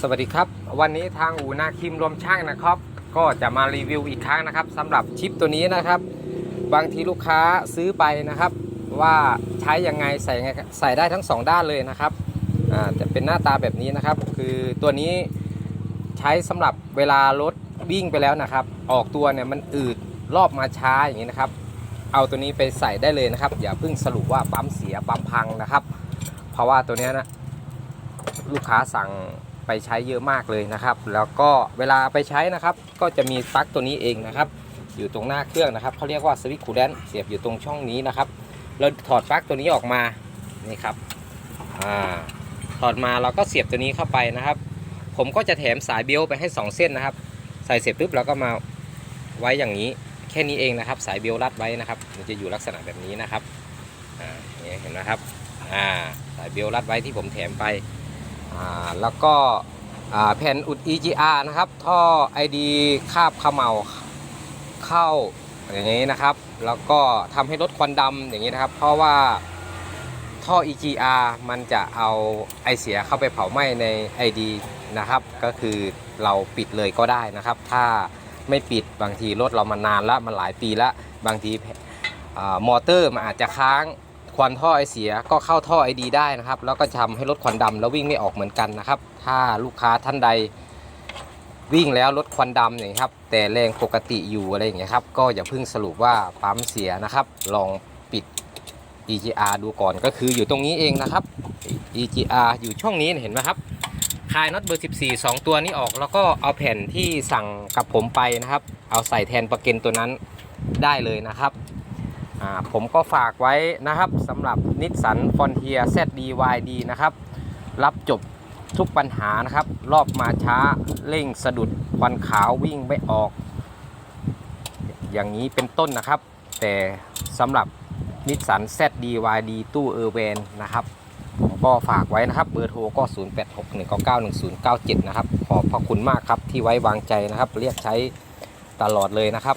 สวัสดีครับ วันนี้ทางอูนาคิมรวมช่างนะครับ ก็จะมารีวิวอีกครั้งนะครับสำหรับชิปตัวนี้นะครับ บางทีลูกค้าซื้อไปนะครับ ว่าใช้ยังไงใส่ยังไงใส่ได้ทั้งสองด้านเลยนะครับอ่าจะเป็นหน้าตาแบบนี้นะครับ คือตัวนี้ใช้สำหรับเวลารถวิ่งไปแล้วนะครับ ออกตัวเนี่ยมันอืดรอบมาช้าอย่างนี้นะครับ เอาตัวนี้ไปใส่ได้เลยนะครับ อย่าเพิ่งสรุปว่าปั๊มเสียปั๊มพังนะครับ เพราะว่าตัวนี้นะลูกค้าสั่ง ไปใช้เยอะมากเลยนะครับ แล้วก็เวลาไปใช้นะครับ ก็จะมีปลั๊กตัวนี้เองนะครับ อยู่ตรงหน้าเครื่องนะครับเขาเรียกว่าสวิตช์คูลแดนเสียบอยู่ตรงช่องนี้นะครับเราถอดปลั๊กตัวนี้ออกมานี่ครับอ่าถอดมาเราก็เสียบตัวนี้เข้าไปนะครับ ผมก็จะแถมสายเบลไปให้ 2 เส้นนะครับ ใส่เสร็จปุ๊บเราก็มาไว้อย่างนี้แค่นี้เองนะครับ สายเบลรัดไว้นะครับ มันจะอยู่ลักษณะแบบนี้นะครับอ่านี่เห็นไหมครับอ่าสายเบลรัดไว้ที่ผมแถมไป แล้วก็แผ่นอุด EGR นะครับ ท่อ ID คาบเขมเหลาเข้าอย่างนี้นะครับ แล้วก็ทำให้ลดควันดำอย่างนี้นะครับ เพราะว่าท่อ EGR มันจะเอาไอเสียเข้าไปเผาไหม้ใน ID นะครับ ก็คือเราปิดเลยก็ได้นะครับ ถ้าไม่ปิดบางทีรถเรามานานแล้วมันหลายปีแล้วบางทีมอเตอร์มันอาจจะค้าง ควันท่อไอเสียก็เข้าท่อไอดีได้นะครับ แล้วก็จะทำให้ลดควันดำแล้ววิ่งไม่ออกเหมือนกันนะครับ ถ้าลูกค้าท่านใดวิ่งแล้วลดควันดำอย่างนี้ครับ แต่แรงปกติอยู่อะไรอย่างเงี้ยครับ ก็อย่าเพิ่งสรุปว่าปั๊มเสียนะครับ ลองปิด EGR ดูก่อนก็คืออยู่ตรงนี้เองนะครับ EGR อยู่ช่องนี้เห็นไหมครับคลายน็อตเบอร์ 14 2 ตัวนี้ออกแล้วก็เอาแผ่นที่สั่งกับผมไปนะครับ เอาใส่แทนประเกันตัวนั้นได้เลยนะครับ ผมก็ฝากไว้นะครับสำหรับนิสสันฟอนเทีย ZDYD นะครับ รับจบทุกปัญหานะครับ รอบมาช้าเร่งสะดุดควันขาววิ่งไม่ออก อย่างนี้เป็นต้นนะครับ แต่สำหรับนิสสัน ZDYD ตู้เออร์เวนนะครับ ผมก็ฝากไว้นะครับ เบอร์โทรก็ 0861991097 นะครับ ขอบพระคุณมากครับที่ไว้วางใจนะครับ เรียกใช้ตลอดเลยนะครับ